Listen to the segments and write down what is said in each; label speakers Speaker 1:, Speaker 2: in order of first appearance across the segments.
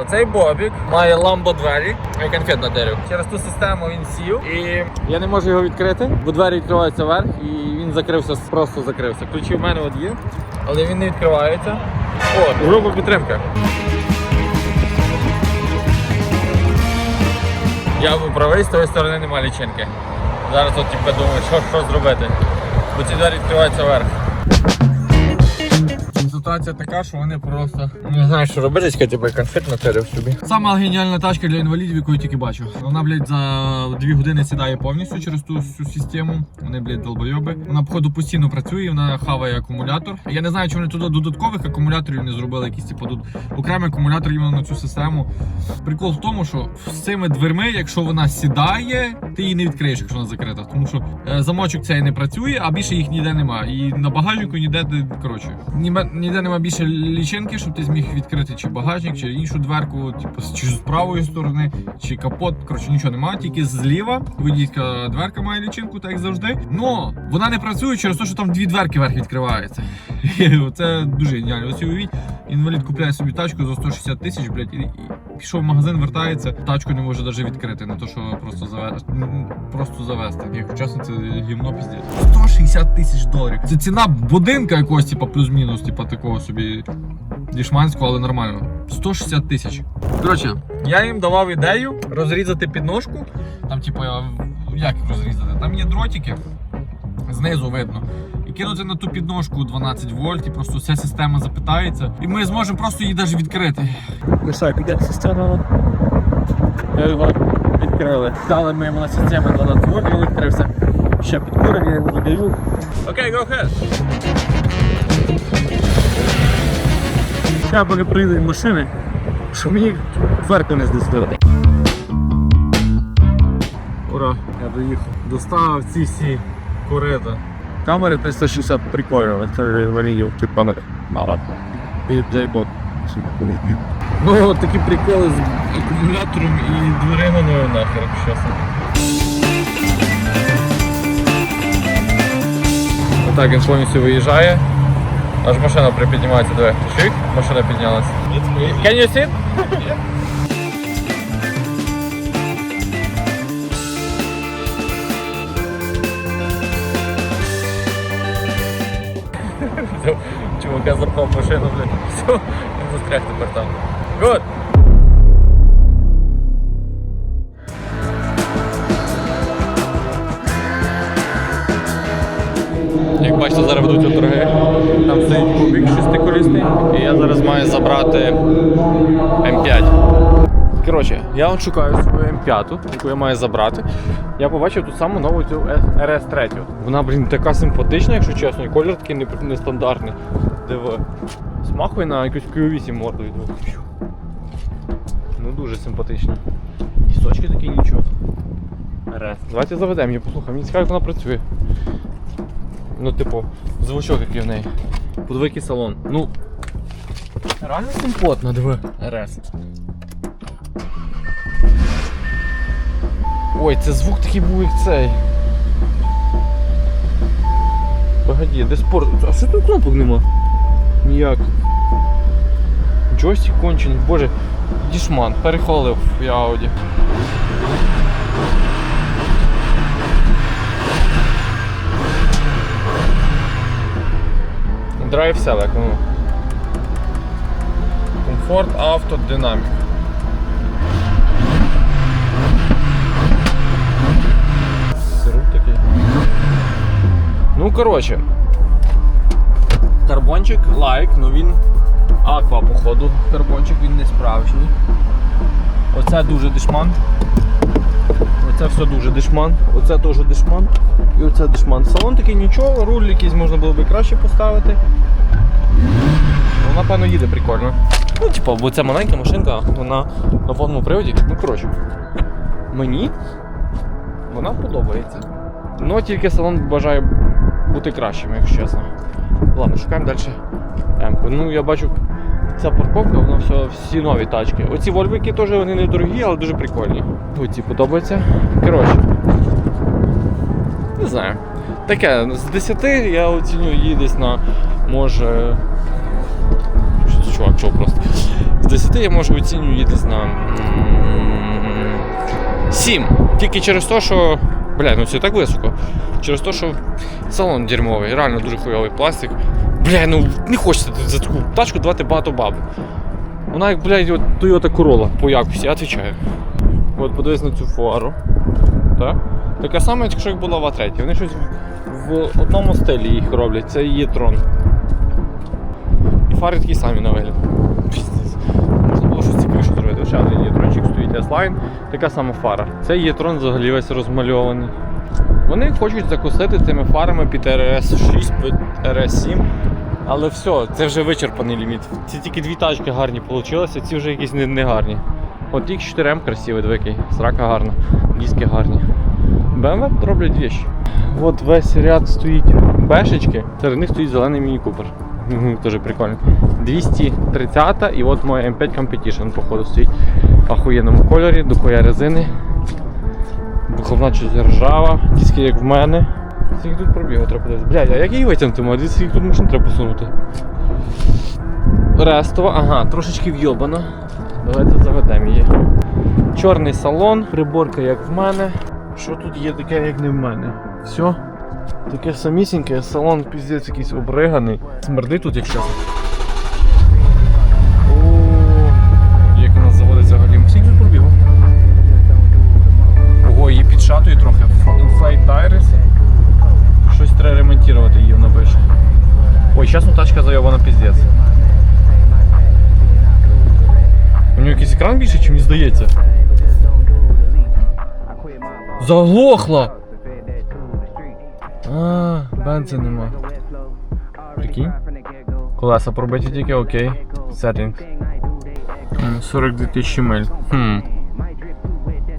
Speaker 1: Оцей бобік має ламбо двері, як конфет на дереві. Через ту систему він сів і я не можу його відкрити, бо двері відкриваються вверх і він закрився, просто закрився. Ключі в мене от є, але він не відкривається. О, група підтримка. Я був правий, з тої сторони немає лічинки. Зараз от типу, думаю, що, що зробити. Бо ці двері відкриваються вверх. Ситуація така, що вони просто не знають, що робити, тебе конфет натерев собі. Сама геніальна тачка для інвалідів, яку я тільки бачу. Вона, блядь, за дві години сідає повністю через ту всю систему. Вони, блядь, долбойоби. Вона, походу, постійно працює, вона хаває акумулятор. Я не знаю, чи вони туди додаткових акумуляторів не зробили, якісь типу тут окремий акумулятор іменно на цю систему. Прикол в тому, що з цими дверми, якщо вона сідає, ти її не відкриєш, якщо вона закрита. Тому що е, замочок цей не працює, а більше їх ніде немає. І на багажнику ніде коротше. Німе- Ніде немає більше лічинки, щоб ти зміг відкрити чи багажник, чи іншу дверку, типу, чи з правої сторони, чи капот. Коротше, нічого немає, тільки зліва. Водійська дверка має лічинку, так як завжди. Но вона не працює через те, що там дві дверки вверх відкриваються. Це дуже геніально. Ось уявіть, інвалід купляє собі тачку за 160 тисяч, блядь, і, пішов в магазин, вертається, тачку не може навіть відкрити, не то що просто завести. Просто завести. Якщо чесно, це гімно піздець. 160 тисяч доларів. Це ціна будинка якогось, типа плюс-мінус, типа такого собі дішманського, але нормально. 160 тисяч. Коротше, я їм давав ідею розрізати підножку. Там, типу, як розрізати? Там є дротики, знизу видно. Кинути на ту підножку 12 вольт, і просто вся система запитається. І ми зможемо просто її навіть відкрити.
Speaker 2: Висока піде система. Відкрили. Дали ми йому на систему 12 вольт, він відкрився. Ще підкурив, я йому додаю.
Speaker 1: Окей, go ahead.
Speaker 2: Я поки приїду машини, щоб мені дверку не знесли.
Speaker 1: Ура, я доїхав. Достав ці всі корита.
Speaker 2: Камери 360 прикольно, це валію, типа не мало. Джейбот.
Speaker 1: Ну, такі приколи з акумулятором і дверима ну нахер, чесно. Отак він повністю виїжджає. Аж машина припіднімається. Чик, машина піднялася. Can you sit? Чувака запхав в машину, блядь. Все, він застряг тепер там. Good. Як бачите, зараз ведуть торги. Там стоїть кубик шестиколісний, і я зараз маю забрати М5. Коротше, я от шукаю свою М5, яку я маю забрати. Я побачив ту саму нову цю РС-3. Вона, блін, така симпатична, якщо чесно, і колір такий не- нестандартний. Диви. Смахує на якусь Q8 мордою. диви. Ну дуже симпатично. Дісочки такі нічого. РС. Давайте заведемо її, послухай, мені цікаво, як вона працює. Ну, типу, звучок який в неї. Подивикий салон. Ну. Реально симпотно, диви. РС. Ой, це звук такий був як цей. Погоді, де спорт. А що тут кнопок нема? Ніяк. Джойстик кончений, боже, дішман, перехвалив в Ауді. Drive Select, ну. Комфорт авто динамік. Сируп такий. Ну, коротше. Карбончик лайк, ну він аква, походу. Карбончик він не справжній. Оце дуже дешман. Оце все дуже дешман. Оце теж дешман. І оце дешман. Салон такий нічого, руль якийсь можна було би краще поставити. Ну, напевно, їде прикольно. Ну, типу, бо це маленька машинка, вона на повному приводі. Ну, коротше, мені вона подобається. Ну, тільки салон бажає бути кращим, якщо чесно. Ладно, шукаємо далі М-ку. Ну, я бачу, ця парковка, вона все, всі нові тачки. Оці вольвики теж вони недорогі, але дуже прикольні. Оці подобаються. Коротше. Не знаю. Таке, з 10 я оцінюю її десь на може. Чувак, чого просто. З 10 я можу оцінюю десь на 7. Тільки через те, що. Бля, ну це так високо. Через те, що салон дерьмовий, реально дуже хуйовий пластик. Бля, ну не хочеться за таку тачку давати багато баб. Вона як, блядь, от Toyota Corolla по якості, я відповідаю. От подивись на цю фару. Так? Така сама, якщо як була в А3. Вони щось в одному стилі їх роблять, це є трон. І фари такі самі на вигляд. Пиздець. Можна було щось цікавіше зробити. Ще один єтрончик стоїть така сама фара. Цей єтрон взагалі весь розмальований. Вони хочуть закусити цими фарами під RS6, під RS7. Але все, це вже вичерпаний ліміт. Ці тільки дві тачки гарні вийшли, ці вже якісь не, гарні. От X4M красивий, дивикий, срака гарна, диски гарні. BMW роблять вещи. От весь ряд стоїть бешечки, серед них стоїть зелений міні купер. Тоже прикольно. 230 і от моя M5 Competition, походу, стоїть в охуєнному кольорі, дохуя резини. Виховна щось ржава, диски як в мене. Скільки тут пробігу треба подивитися. Блядь, а як її витягнути? Дивіться, скільки тут машин треба посунути. Рестова, ага, трошечки вйобана. Давайте заведемо її. Чорний салон, приборка як в мене. Що тут є таке, як не в мене? Все. Таке самісіньке, салон піздець якийсь обриганий. Смердить тут, як чесно. О, як у нас заводиться галім. Скільки тут пробігу? Ого, її підшатує трохи. Inflate tires. Щось треба ремонтувати її вона пише. Ой, зараз тачка зайобана піздець. У нього якийсь екран більше, чи мені здається? Заглохла! А, бенза нема. Прикинь? Колеса пробиті тільки окей. М, 42 тисячі миль. Хм.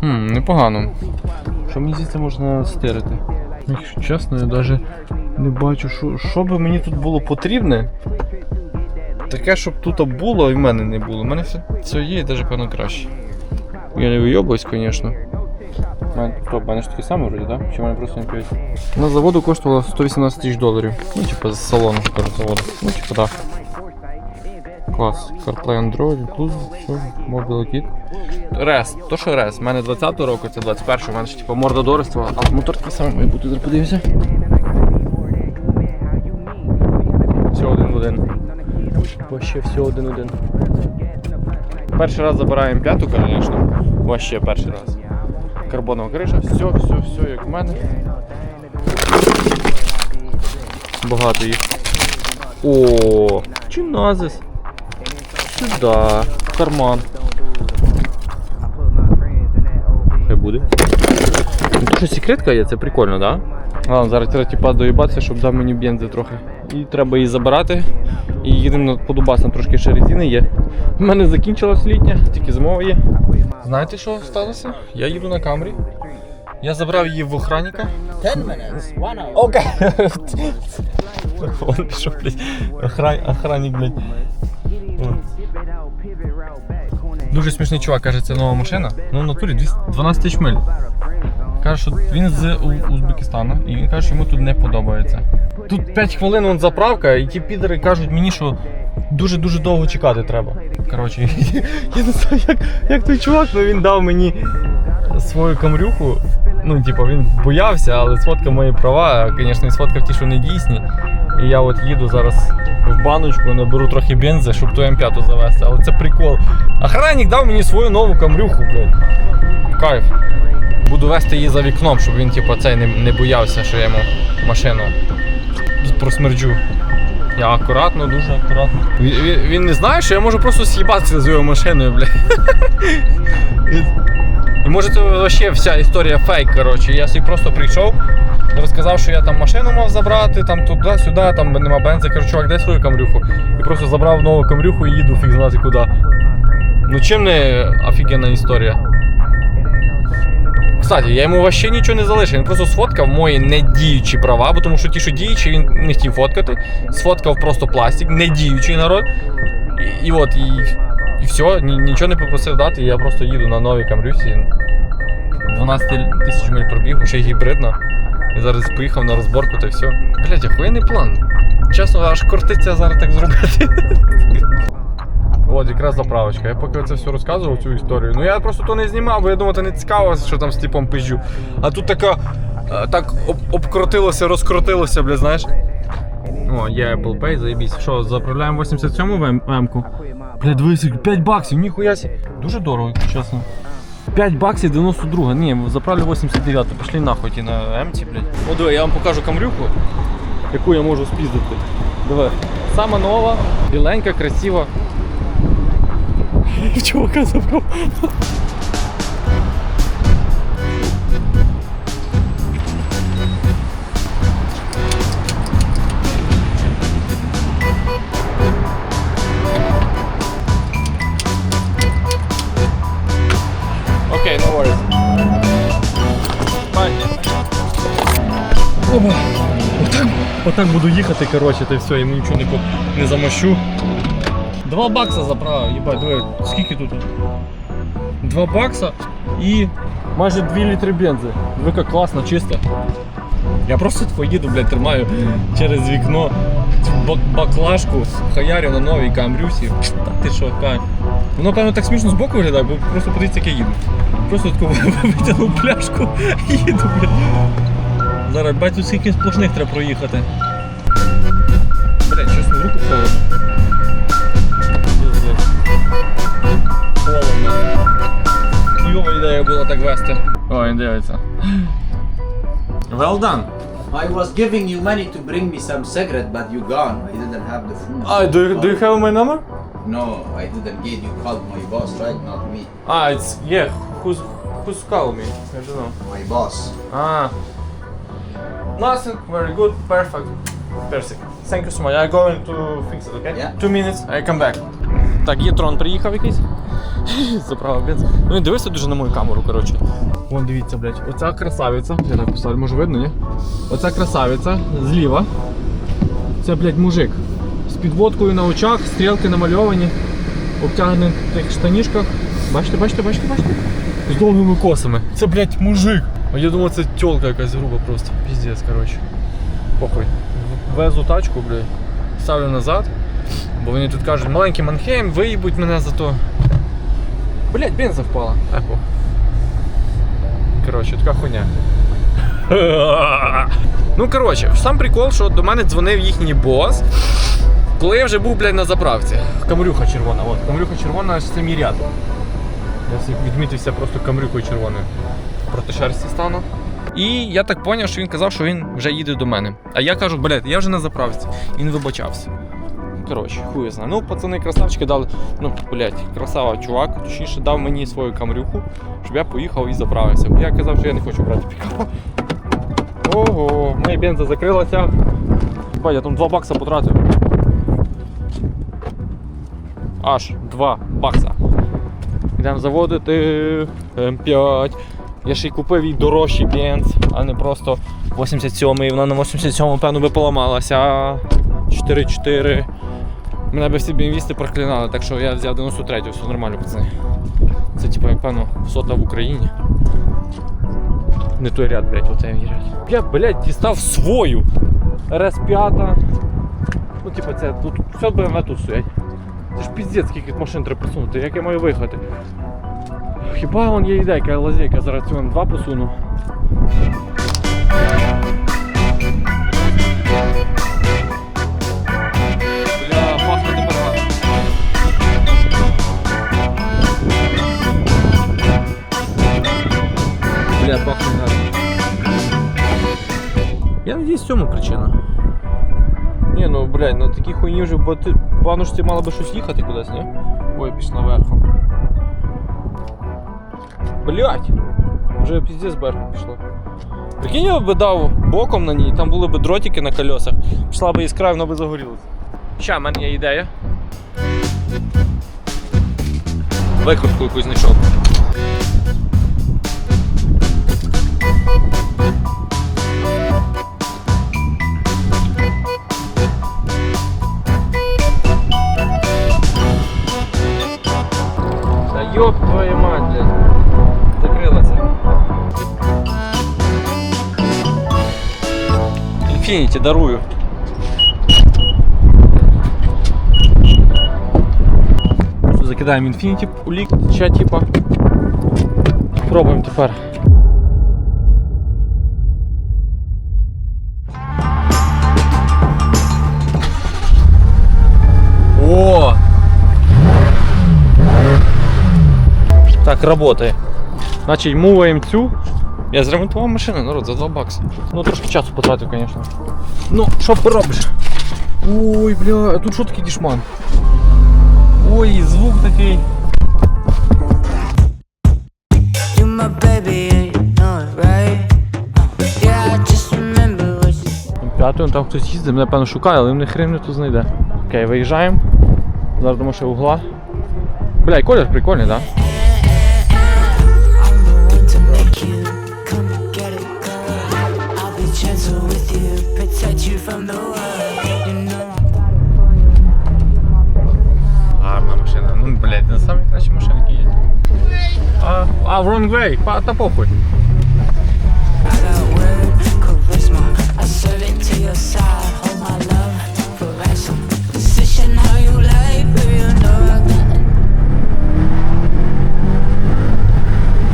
Speaker 1: Хм, непогано. Що мені здається можна стирити? Якщо чесно, я навіть не бачу, що, що би мені тут було потрібне. Таке, щоб тут було, і в мене не було. У мене все, все є, і навіть певно краще. Я не вийобуюсь, звісно. У мене, ж таке саме вроді, так? Чи мене просто не п'ять? На заводу коштувало 118 тисяч доларів. Ну, типу, з салону, кажу, заводу. Ну, типу, так. Клас. CarPlay Android, Bluetooth, все, Mobile Kit. Рес, то що рес, у мене 20-го року, це 21-го, у мене ж типу морда дорства, а мотор такий самий має бути, зараз подивимося. Все один в один. Вообще все один в один. Перший раз забираємо п'яту, звісно. Вообще перший раз. Карбонова криша, все, все, все, як в мене. Багато їх. О, чиназис. Сюда. Карман. Хай буде. Ну, то, що секретка є, це прикольно, так? Да? Ладно, зараз треба типа доїбатися, щоб дав мені бензи трохи. І треба її забирати. І їдемо на подубасом трошки ще резини є. У мене закінчилась літня, тільки зимова є. Знаєте, що сталося? Я їду на камрі. Я забрав її в охранника.
Speaker 3: 10 minutes, one.
Speaker 1: Окей. Он пішов, блядь. Охран... Охранник, блядь. Дуже смішний чувак, каже, це нова машина. Ну, в натурі 12 тисяч миль. Каже, що він з Узбекистану, і він каже, що йому тут не подобається. Тут 5 хвилин вон заправка, і ті підери кажуть мені, що дуже-дуже довго чекати треба. Коротше, я не знаю, як, як той чувак, але він дав мені свою камрюху. Ну, типу, він боявся, але сфоткав мої права. Звісно, і сфоткав ті, що не дійсні. І я от їду зараз в баночку, наберу трохи бензи, щоб ту М5 завести. Але це прикол. Охранник дав мені свою нову камрюху, блядь. Кайф. Буду вести її за вікном, щоб він, типу, цей не, не боявся, що я йому машину просмерджу. Я акуратно, дуже акуратно. Він, він, не знає, що я можу просто з'їбатися з його машиною, блядь. І може це взагалі вся історія фейк, коротше. Я собі просто прийшов, розказав, що я там машину мав забрати, там туди-сюди, там нема бенза. Кажу, чувак, дай свою камрюху. І просто забрав нову камрюху і їду фіг знати куди. Ну чим не офігенна історія? Кстати, я йому вообще нічого не залишив. Він просто сфоткав мої недіючі права, бо тому що ті, що діючі, він не хотів фоткати. Сфоткав просто пластик, недіючий народ. І, і от, і, і все, ні, нічого не попросив дати, я просто їду на новій камрюсі. 12 тисяч миль пробігу, ще й гібридна. І зараз поїхав на розборку та все. Блять, охуєнний план. Чесно, аж кортиться зараз так зробити. От якраз заправочка. Я поки це все розказував, цю історію. Ну я просто то не знімав, бо я думав, то не цікаво, що там з типом пизжу. А тут така е, так об, обкрутилося, розкрутилося, бля, знаєш. О, є Apple Pay, заєбісь. Що, заправляємо 87-му в М-ку? Бля, дивись, 5 баксів, ніхуя сі. Дуже дорого, чесно. 5 баксів 92. Ні, заправлю 89. Пішли нахуй ті на М-ті, блядь. О, диви, я вам покажу камрюху, яку я можу спіздити. Диви. Сама нова, біленька, красива. Чувака забрав. Окей, no worries. Bye. Оба. Отак, отак буду їхати, коротше, та й все, йому нічого не, по- не замощу. Два бакса заправив, їбать, диви, скільки тут? Два бакса і майже 2 літри бензи. Диви, класно, чисто. Я просто тако їду, блядь, тримаю через вікно баклажку, хаярю на новій камрюсі. Та ти що, кайф. Воно, певно, так смішно з боку виглядає, бо просто подивіться, як я їду. Просто таку витягнув пляшку і їду, блядь. Зараз бачу, скільки сплошних треба проїхати. Блядь, чесно, в руку холодно. Холодно. Хуйова ідея була так вести. О, він дивиться. Well done.
Speaker 3: I was giving you money to bring me some cigarette, but you gone. I didn't have the phone.
Speaker 1: Ah, do you, do you have my number?
Speaker 3: No, I didn't get you. Called my boss, right? Not me.
Speaker 1: Ah, it's yeah. Who's who's called me? I don't know.
Speaker 3: My boss.
Speaker 1: Ah. Nothing. Very good. Perfect. Perfect. Thank you so much. I'm going to fix it, okay?
Speaker 3: Yeah.
Speaker 1: Two minutes. I come back. Так, є трон приїхав якийсь. Заправив бенз. Ну він дивився дуже на мою камеру, коротше. Вон дивіться, блядь. Оця красавиця. Я так поставлю, може видно, ні? Оця красавиця зліва. Це, блядь, мужик. З підводкою на очах, стрілки намальовані, обтягнутих штанішках. Бачите, бачите, бачите, бачите? З довгими косами. Це, блядь, мужик. А я думав, це тёлка якась груба просто. Піздець, коротше. Похуй. Везу тачку, блядь. Ставлю назад. Бо вони тут кажуть, маленький Манхейм, виїбуть мене за то. Блять, бенза впала. Коротше, така хуйня. ну, коротше, сам прикол, що до мене дзвонив їхній бос. Коли я вже був, блядь, на заправці. Камрюха червона, от. Камрюха червона аж це мій ряд. Я відмітився просто камрюхою червоною. Проти шерсті стану. І я так зрозумів, що він казав, що він вже їде до мене. А я кажу, блядь, я вже на заправці. Він вибачався. Коротше, хуй знає. Ну, пацани красавчики дали. Ну, блядь, красава чувак, точніше дав мені свою камрюху, щоб я поїхав і заправився. Я казав, що я не хочу брати пікапа. Ого, моя бенза закрилася. Бать, я там 2 бакса потратив. Аж 2 бакса. Йдемо заводити М5. Я ще й купив їй дорожчий бенз, а не просто 87-й. Вона на 87-му, певно, би поламалася. 4-4. Мене би всі бенвісти проклинали, так що я взяв 93-ю, все нормально, пацани. Це типу, як певно, сота в Україні. Не той ряд, блядь, оцей ряд. Я, блядь, дістав свою. РС-5. Ну, типу, це тут все BMW тут стоять. Це ж піздець, скільки машин треба присунути, як я маю виїхати. Хіба он є ідейка, я лазейка, зараз цю М2 посуну. Бля, пахне гарно. Я надіюсь, в цьому причина. Ні, ну блядь, на такій хуйні вже по ти- банушці мало би щось їхати кудись, ні? Ой, пішла верхом. Блять! Вже піздець верхом пішла. Прикинь, я би дав боком на ній, там були б дротики на колесах, пішла би іскра, і воно би загорілося. Ща, в мене є ідея. Викрутку якусь знайшов. Ёб твою мать, блядь. Закрилася. Infinity дарую. Закидаємо Infinity у лік, типа. Пробуємо тепер. Работає. Значить, муваємо цю. Я зремонтував машину, народ, за 2 бакси. Ну трошки часу потратив, звісно. Ну, що поробиш? Ой, бля, а тут що такий дішман? Ой, звук такий.
Speaker 2: You
Speaker 1: П'ятою там хтось їздить, мене певно шукає, але вони хрен не тут знайде. Окей, виїжджаємо. Зараз до ще угла. Бля, і колір прикольний, так? Да? Самі кращі машини, які є. А, а wrong way, Па- та похуй.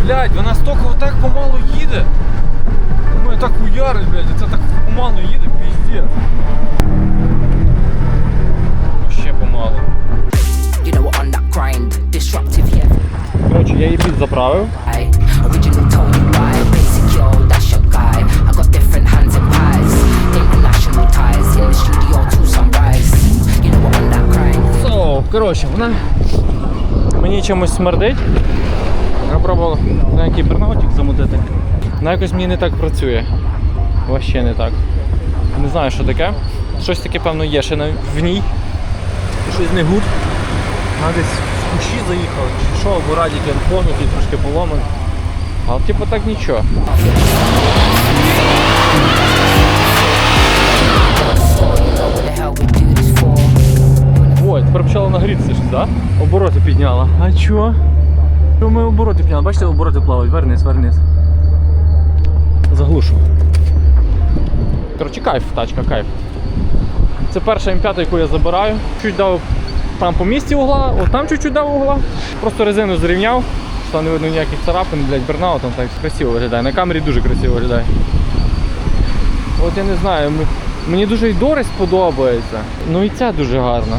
Speaker 1: Блядь, вона столько так помалу їде. Думаю, так уярить, блядь, це так помалу їде, піздець.
Speaker 2: On that grind.
Speaker 1: So, коротше, вона мені чимось смердить. Я пробував на який бернаутик замутити. Вона якось мені не так працює. Вообще не так. Не знаю, що таке. Щось таке, певно, є ще в ній. Щось не гуд. Вона десь кущі заїхала, чи що, або радіки понутий, трошки поломаний. Але типу так нічого. Ой, тепер почала нагрітися? Да? Обороти підняла. А чо? Чого ми обороти підняли? Бачите, обороти плавають. Вернись, вернись. Заглушу. Коротше, кайф, тачка, кайф. Це перша М5, яку я забираю. Чуть дав там по місці угла, от там чуть-чуть дав угла. Просто резину зрівняв, що не видно ніяких царапин, блядь, бернаут, там так красиво виглядає. На камері дуже красиво виглядає. От я не знаю, мені дуже і Дорис подобається. Ну і ця дуже гарна.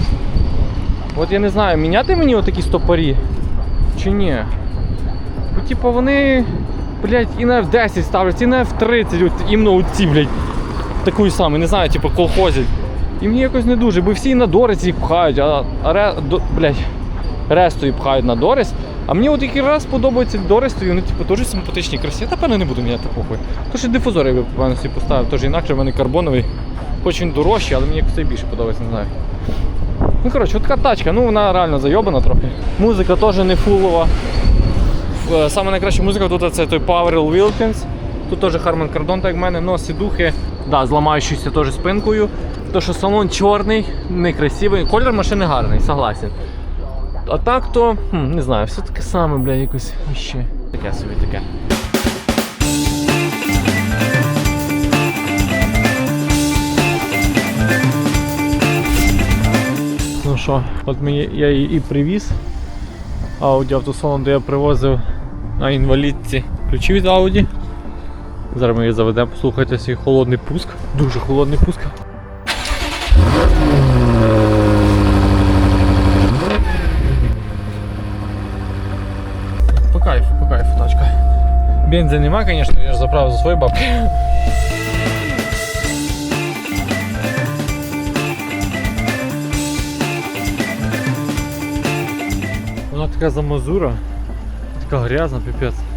Speaker 1: От я не знаю, міняти мені отакі стопорі чи ні. Ну, типу, вони, блядь, і на F10 ставлять, і на F30, от іменно оці, блядь, таку саму, не знаю, типу, колхозять. І мені якось не дуже, бо всі на Дорис їх пхають, а, а ре, до, блядь, рестою пхають на Дорис. А мені от який раз подобається Дорестові, вони типу теж симпатичні, красиві. Та певно не буду міняти похуй. Тож і дифузор я би певно собі поставив, теж інакше в мене карбоновий. Хоч він дорожчий, але мені якось цей більше подобається, не знаю. Ну коротше, от така тачка, ну вона реально зайобана трохи. Музика теж не фулова. Е, Саме найкраща музика тут це той Powerel Wilkins. Тут теж Harman Kardon, так в мене, но сідухи, да, зламаючися теж спинкою. То, що салон чорний, некрасивий. Колір машини гарний, согласен. А так то, хм, не знаю, все таке саме, бля, якось ще. Таке собі таке. Ну що, от мені я її і привіз. Audi автосалон, де я привозив на інвалідці ключі від Audi. Зараз ми її заведемо, послухайте свій холодний пуск. Дуже холодний пуск. Бензин нема, звісно, я ж заправив за свої бабки. Вона така замазура, така грязна, піпець.